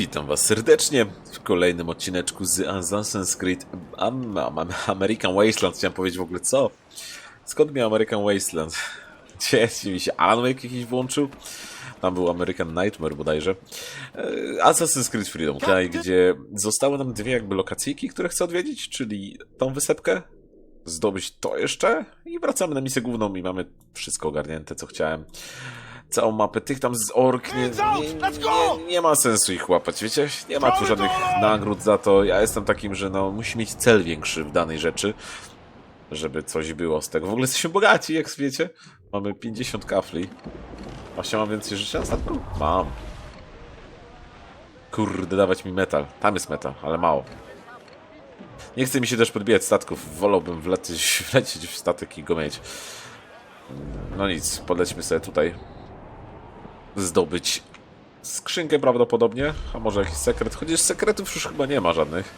Witam was serdecznie w kolejnym odcineczku z Assassin's Creed Am Am American Wasteland. Chciałem powiedzieć w ogóle co? Skąd miał American Wasteland? Gdzie mi się Alan Wake jakiś włączył? Tam był American Nightmare bodajże. E, Assassin's Creed Freedom, kraj, gdzie zostały nam dwie jakby lokacyjki, które chcę odwiedzić, czyli tą wysepkę, zdobyć to jeszcze i wracamy na misję główną i mamy wszystko ogarnięte, co chciałem. Całą mapę tych tam z ork nie, nie, nie, ma sensu ich łapać, wiecie? Nie ma tu żadnych nagród za to. Ja jestem takim, że no musi mieć cel większy w danej rzeczy, żeby coś było z tego. W ogóle jesteśmy bogaci, jak wiecie. Mamy 50 kafli. Właśnie mam więcej życia na statku? Mam. Kurde, dawać mi metal. Tam jest metal, ale mało. Nie chce mi się też podbijać statków. Wolałbym wlecieć, wlecieć w statek i go mieć. No nic, podlećmy sobie tutaj. Zdobyć skrzynkę prawdopodobnie, a może jakiś sekret, chociaż sekretów już chyba nie ma żadnych.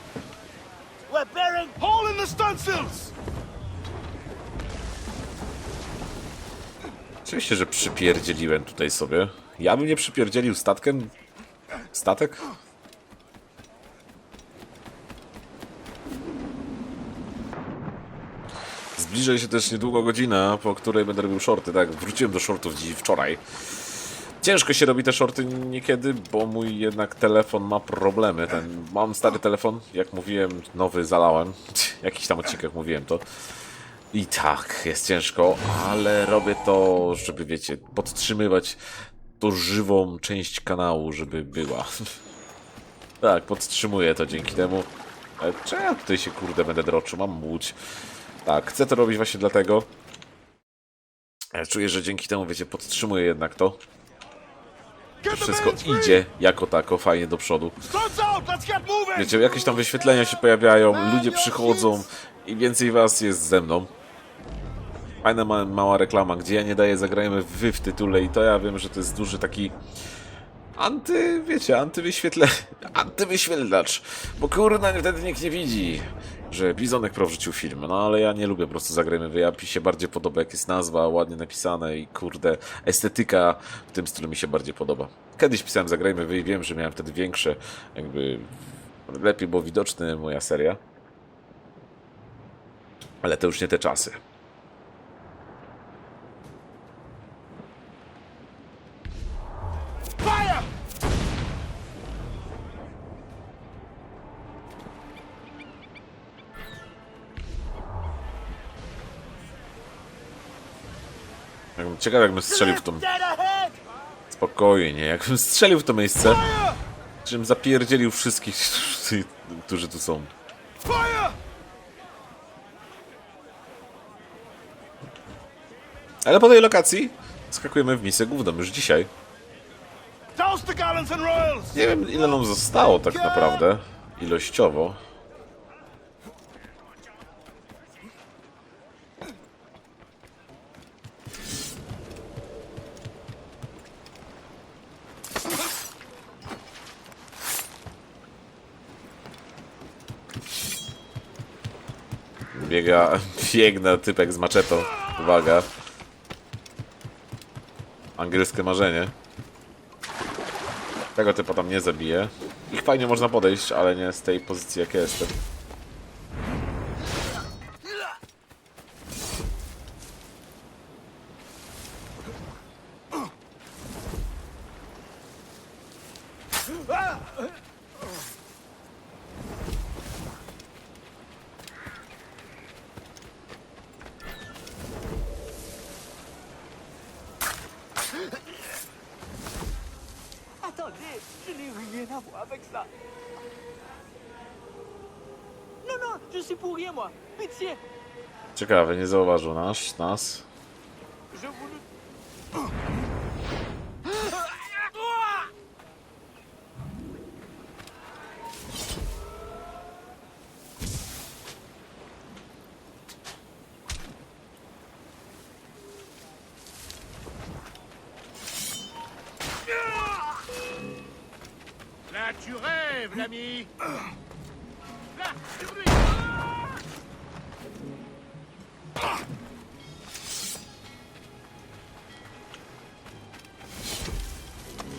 Oczywiście, że przypierdzieliłem tutaj sobie. Ja bym nie przypierdzielił statkiem? Statek? Zbliża się też niedługo godzina, po której będę robił shorty. Tak, wróciłem do shortów dziś wczoraj. Ciężko się robi te shorty niekiedy, bo mój jednak telefon ma problemy. Ten, mam stary telefon, jak mówiłem, nowy zalałem. Jakiś tam odcinek mówiłem to. I tak, jest ciężko, ale robię to, żeby wiecie, podtrzymywać tą żywą część kanału, żeby była. tak, podtrzymuję to dzięki temu. Ale Czy ja tutaj się kurde będę droczył? Mam łódź. Tak, chcę to robić właśnie dlatego. Ja czuję, że dzięki temu, wiecie, podtrzymuję jednak to. Wszystko idzie jako tako, fajnie do przodu. Wiecie, jakieś tam wyświetlenia się pojawiają, ludzie przychodzą i więcej was jest ze mną. Fajna ma, mała reklama, gdzie ja nie daję zagrajmy w wy w tytule i to ja wiem, że to jest duży taki anty, wiecie, antywyświetle... antywyświetlacz. Bo kurna, wtedy nikt nie widzi, że Bizonek Pro wrzucił film. No ale ja nie lubię po prostu zagrajmy ja mi się bardziej podoba jak jest nazwa, ładnie napisane i kurde, estetyka w tym stylu mi się bardziej podoba. Kiedyś pisałem zagrajmy wy i wiem, że miałem wtedy większe, jakby lepiej było widoczne moja seria. Ale to już nie te czasy. Ciekawe jakbym strzelił w tą... Spokojnie, jakbym strzelił w to miejsce, czym zapierdzielił wszystkich, którzy tu są. Ale po tej lokacji skakujemy w misję główną już dzisiaj. Nie wiem ile nam zostało tak naprawdę, ilościowo. Biega, biegna typek z maczetą. Uwaga. Angielskie marzenie. Tego typa tam nie zabiję. Ich fajnie można podejść, ale nie z tej pozycji jak ja jestem. Je n'ai rien à voir avec ça. Non, non, je suis pour rien, moi. Pitié, Ciekawe, nie zauważył nas. nas. je vous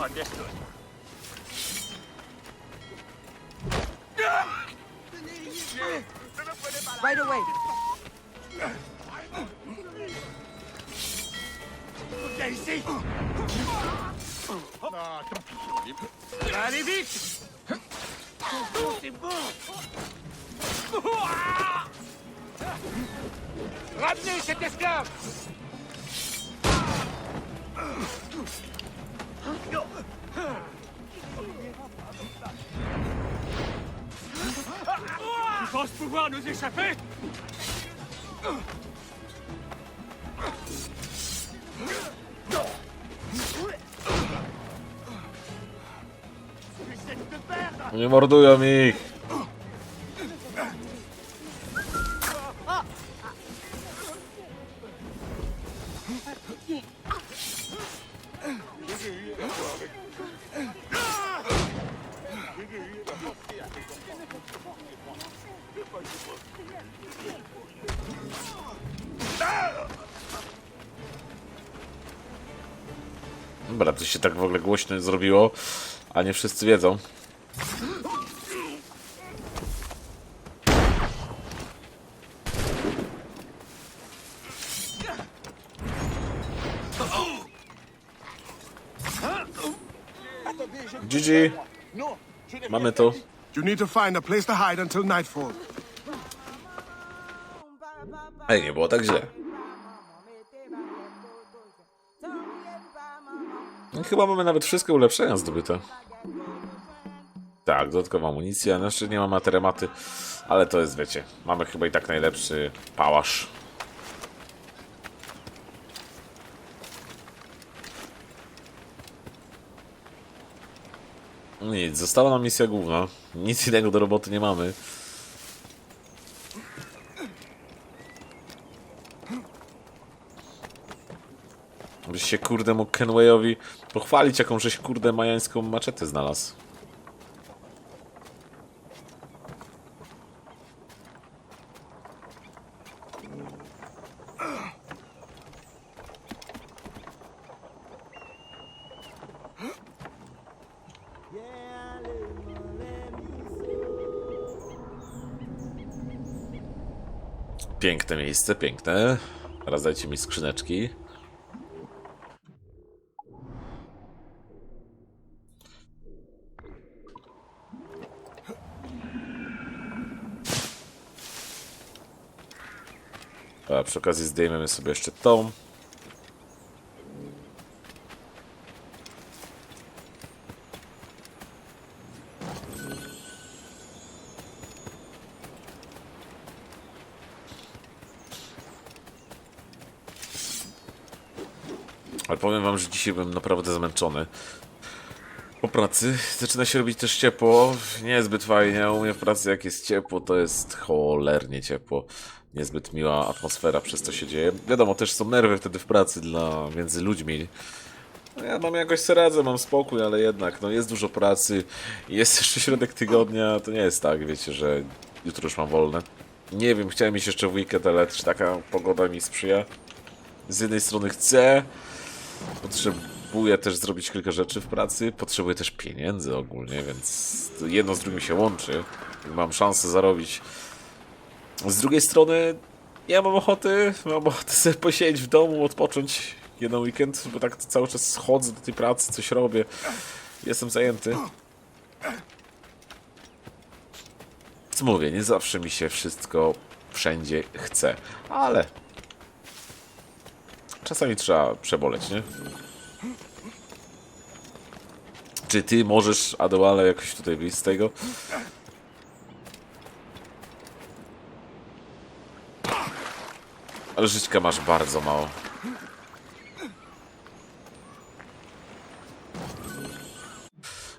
Understood. Right away. Viens ici Ah, tant pis. Allez vite C'est bon Ramenez cet esclave Tu penses pouvoir nous échapper Nie mordują ich! Zrobiło, a nie wszyscy wiedzą. GG. Mamy to. You need to find a place to hide until nightfall. Ej, nie było tak źle. Chyba mamy nawet wszystkie ulepszenia zdobyte. Tak, dodatkowa amunicja. No jeszcze nie mamy aterematy, ale to jest, wiecie, mamy chyba i tak najlepszy pałasz. No Nic, została nam misja główna. Nic innego do roboty nie mamy. Byś się kurde mógł Kenwayowi pochwalić, jaką żeś kurde majańską maczetę znalazł. Piękne miejsce, piękne. Teraz dajcie mi skrzyneczki. Przy okazji zdejmiemy sobie jeszcze tą. Ale powiem wam, że dzisiaj byłem naprawdę zmęczony. Po pracy zaczyna się robić też ciepło. Niezbyt fajnie. U mnie w pracy jak jest ciepło, to jest cholernie ciepło. Niezbyt miła atmosfera przez to się dzieje. Wiadomo, też są nerwy wtedy w pracy dla między ludźmi. No ja mam jakoś se radzę, mam spokój, ale jednak no jest dużo pracy. Jest jeszcze środek tygodnia, to nie jest tak, wiecie, że jutro już mam wolne. Nie wiem, chciałem iść jeszcze w weekend, ale czy taka pogoda mi sprzyja? Z jednej strony chcę, Potrzebuję też zrobić kilka rzeczy w pracy, potrzebuję też pieniędzy ogólnie, więc jedno z drugim się łączy. Mam szansę zarobić. Z drugiej strony ja mam ochoty, mam ochotę sobie posiedzieć w domu, odpocząć jeden weekend, bo tak cały czas schodzę do tej pracy, coś robię. Jestem zajęty. Co mówię, nie zawsze mi się wszystko wszędzie chce, ale Czasami trzeba przeboleć, nie? Czy ty możesz, Adoale, jakoś tutaj wyjść z tego? Ale żyćka masz bardzo mało.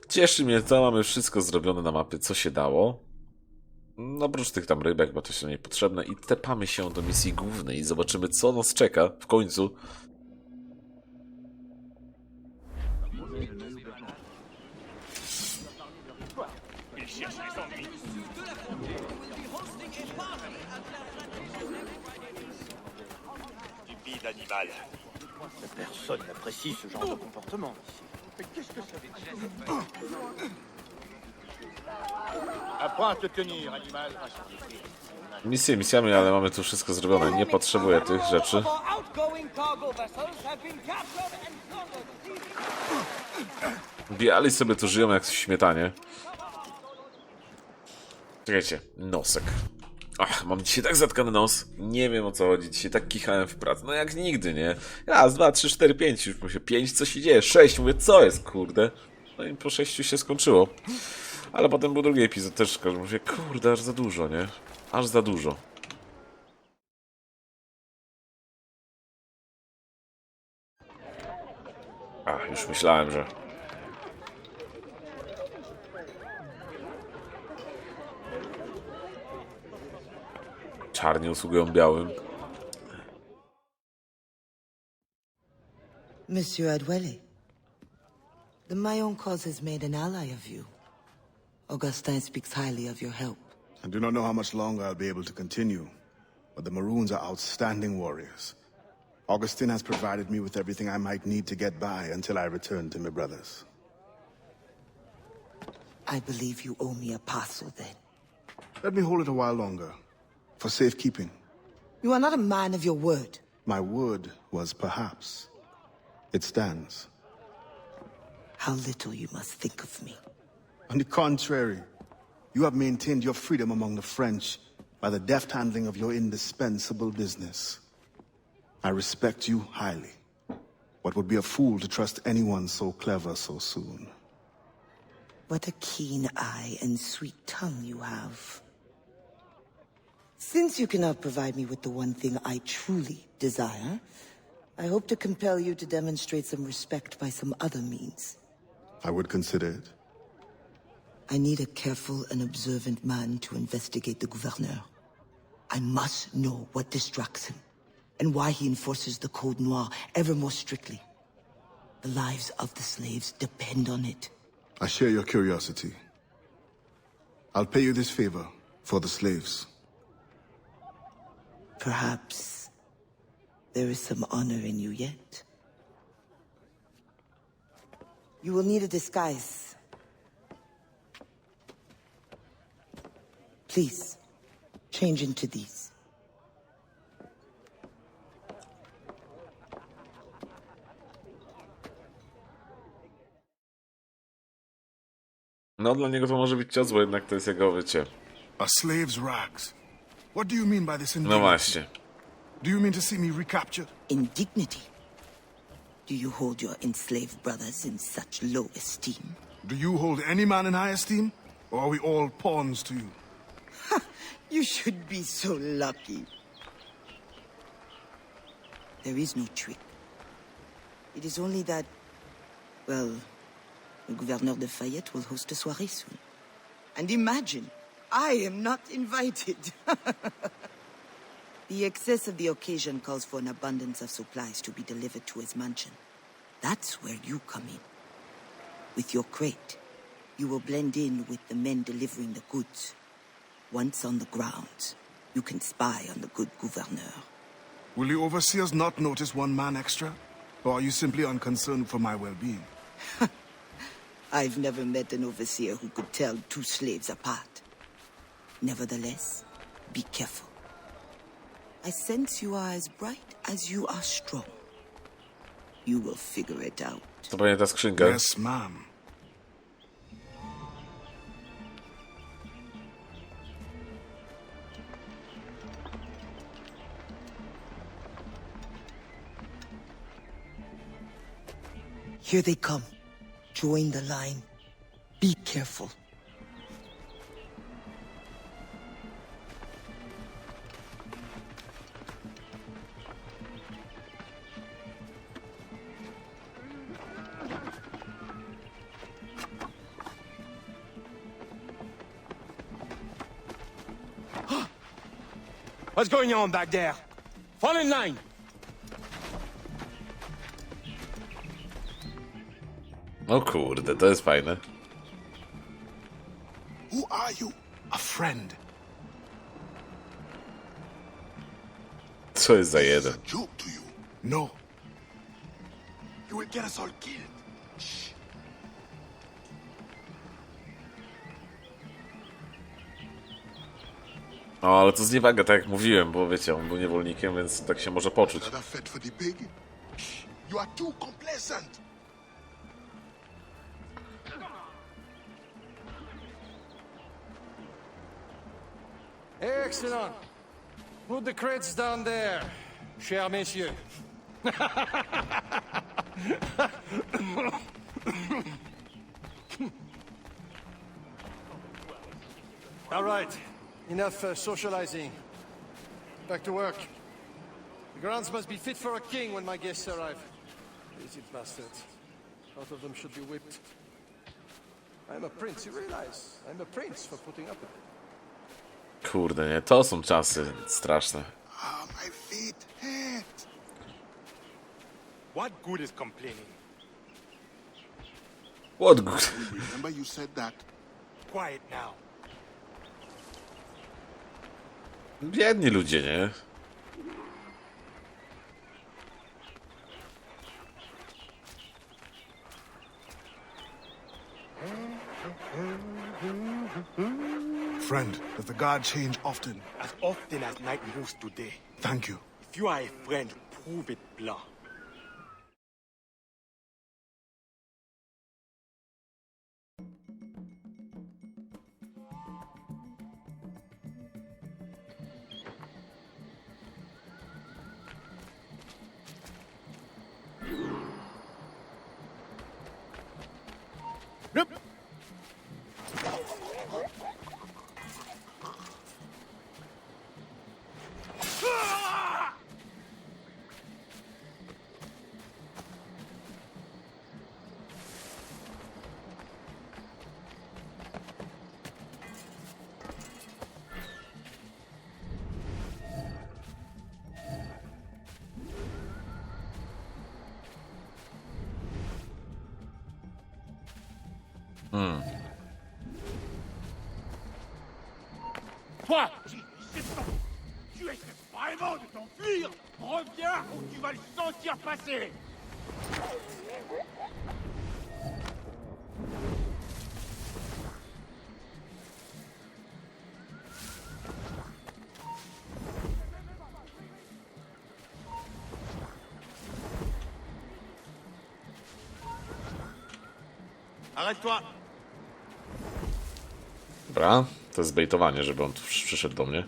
Cieszy mnie to, mamy wszystko zrobione na mapie, co się dało. No, oprócz tych tam rybek, bo to się niepotrzebne. I tepamy się do misji głównej zobaczymy, co nas czeka w końcu. Animal Personne n'apprécie ce genre de comportement ici. Apprends à te tenir, animal. Misje misjami, ale mamy tu wszystko zrobione. Nie potrzebuję tych rzeczy. Biali sobie tu żyją jak w śmietanie. Czekajcie, nosek. Ach, mam dzisiaj tak zatkany nos. Nie wiem o co chodzi. Dzisiaj tak kichałem w pracy. No jak nigdy, nie? Raz, dwa, trzy, cztery, pięć. Już mówię, pięć, co się dzieje? Sześć. Mówię, co jest, kurde? No i po sześciu się skończyło. Ale potem był drugi epizod też. Mówię, kurde, aż za dużo, nie? Aż za dużo. Ach, już myślałem, że czarni usługują białym. Monsieur Adwele, the Mayon cause has made an ally of you. Augustin speaks highly of your help. I do not know how much longer I'll be able to continue, but the Maroons are outstanding warriors. Augustine has provided me with everything I might need to get by until I return to my brothers. I believe you owe me a parcel then. Let me hold it a while longer, for safekeeping. You are not a man of your word. My word was perhaps. It stands. How little you must think of me. On the contrary, you have maintained your freedom among the French by the deft handling of your indispensable business. I respect you highly, but would be a fool to trust anyone so clever so soon. What a keen eye and sweet tongue you have. Since you cannot provide me with the one thing I truly desire, I hope to compel you to demonstrate some respect by some other means. I would consider it. I need a careful and observant man to investigate the gouverneur. I must know what distracts him, and why he enforces the Code Noir ever more strictly. The lives of the slaves depend on it. I share your curiosity. I'll pay you this favor for the slaves. Perhaps there is some honor in you yet. You will need a disguise. Please, change into these. No dla niego to może być cios, bo jednak to jest jego wycie. A slave's rags. What do you mean by this No indignity? właśnie. Do you mean to see me recaptured? Indignity. Do you hold your enslaved brothers in such low esteem? Do you hold any man in high esteem? Or are we all pawns to you? You should be so lucky. There is no trick. It is only that, well, the Gouverneur de Fayette will host a soirée soon. And imagine, I am not invited. the excess of the occasion calls for an abundance of supplies to be delivered to his mansion. That's where you come in. With your crate, you will blend in with the men delivering the goods. Once on the grounds, you can spy on the good gouverneur. Will the overseers not notice one man extra? Or are you simply unconcerned for my well-being? I've never met an overseer who could tell two slaves apart. Nevertheless, be careful. I sense you are as bright as you are strong. You will figure it out. To pewnie ta skrzynka. Yes, ma'am. Here they come. Join the line. Be careful. What's going on back there? Fall in line. O kurde, to jest fajne. Who are you? A friend. Co jest za jeden? Joke to you? No. You will get us all killed. O, ale to zniewaga, tak jak mówiłem, bo wiecie, on był niewolnikiem, więc tak się może poczuć. Excellent. Put the crates down there, cher messieurs. All right, enough uh, socializing. Back to work. The grounds must be fit for a king when my guests arrive. Lazy bastards. Both of them should be whipped. I'm a prince, you realize? I'm a prince for putting up with it. Kurde, nie, to są czasy straszne. Ah, my feet hurt. What good is complaining? What good? Remember you said that. Quiet now. Biedni ludzie, nie? Friend, does the guard change often? As often as night moves today. Thank you. If you are a friend, prove it, blah. Nope. Toi Tu essaies vraiment de t'enfuir Reviens ou tu vas le sentir passer Arrête-toi. Dobra, to jest zbejtowanie, żeby on tu przy- przyszedł do mnie.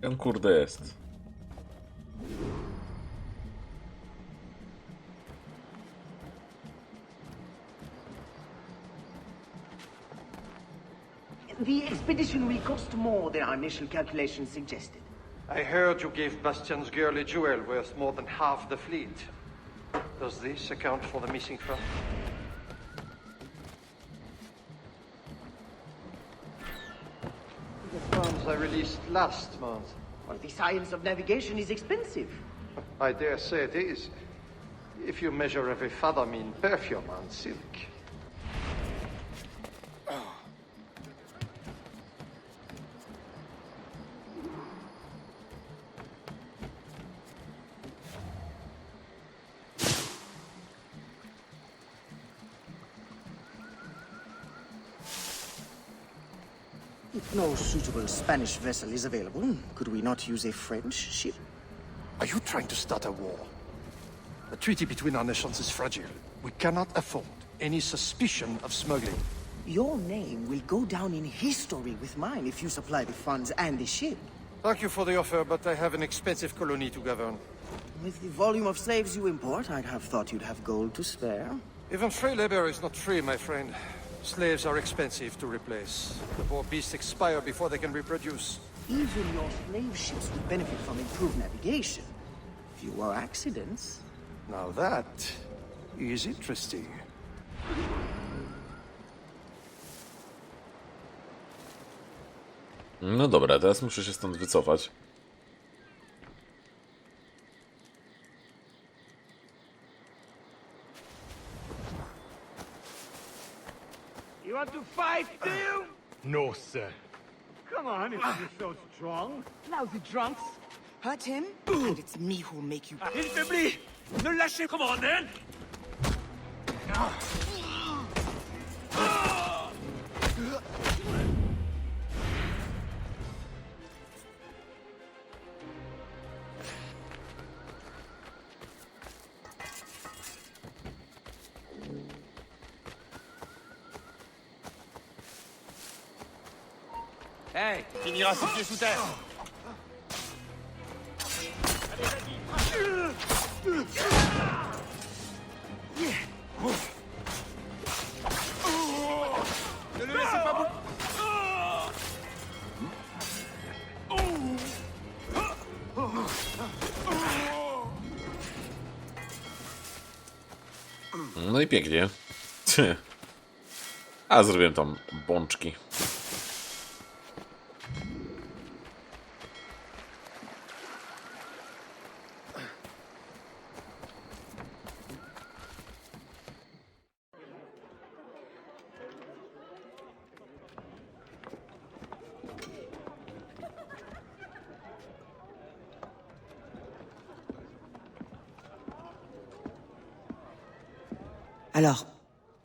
Ten kurde jest. Expedition will cost more than our initial calculations suggested. I heard you gave Bastian's girl a jewel worth more than half the fleet. Does this account for the missing fur? The funds I released last month. Well, the science of navigation is expensive. I dare say it is. If you measure every fathom in perfume and silk. No suitable Spanish vessel is available, could we not use a French ship? Are you trying to start a war? The treaty between our nations is fragile. We cannot afford any suspicion of smuggling. Your name will go down in history with mine if you supply the funds and the ship. Thank you for the offer, but I have an expensive colony to govern. With the volume of slaves you import, I'd have thought you'd have gold to spare. Even free labor is not free, my friend. Slaves are expensive to replace. The poor beasts expire before they can reproduce. Even your slave ships would benefit from improved navigation. Fewer accidents. Now that is interesting. No dobra, teraz muszę się stąd wycofać. Want do you? No, sir. Come on, if you're so strong. Lousy drunks. Hurt him, and it's me who'll make you. Ah, il faiblit Ne le lâchez Come on, then ah. Finira ses pieds sous terre Ne le laissez pas No i pięknie. A zrobiłem tam bączki.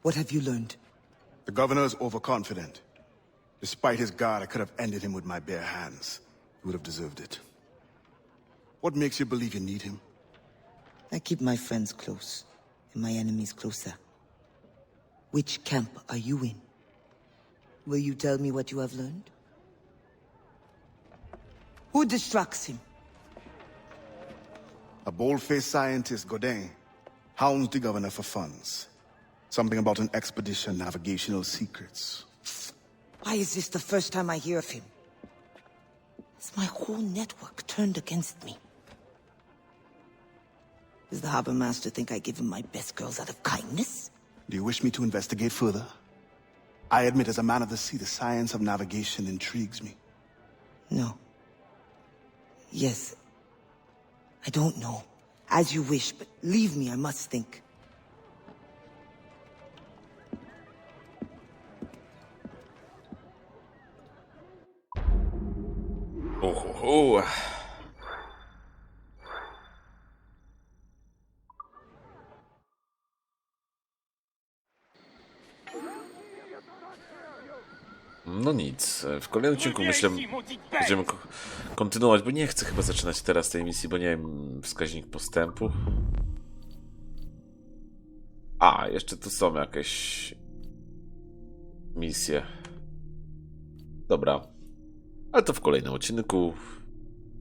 What have you learned? The governor is overconfident. Despite his guard, I could have ended him with my bare hands. He would have deserved it. What makes you believe you need him? I keep my friends close, and my enemies closer. Which camp are you in? Will you tell me what you have learned? Who distracts him? A bold-faced scientist, Godin, hounds the governor for funds. Something about an expedition, navigational secrets. Why is this the first time I hear of him? Is my whole network turned against me? Does the harbor master think I give him my best girls out of kindness? Do you wish me to investigate further? I admit, as a man of the sea, the science of navigation intrigues me. No. Yes. I don't know. As you wish, but leave me, I must think. Uhuhu. No nic, w kolejnym odcinku myślę, będziemy ko- kontynuować, bo nie chcę chyba zaczynać teraz tej misji, bo nie wiem, wskaźnik postępu. A, jeszcze tu są jakieś misje. Dobra, ale to w kolejnym odcinku.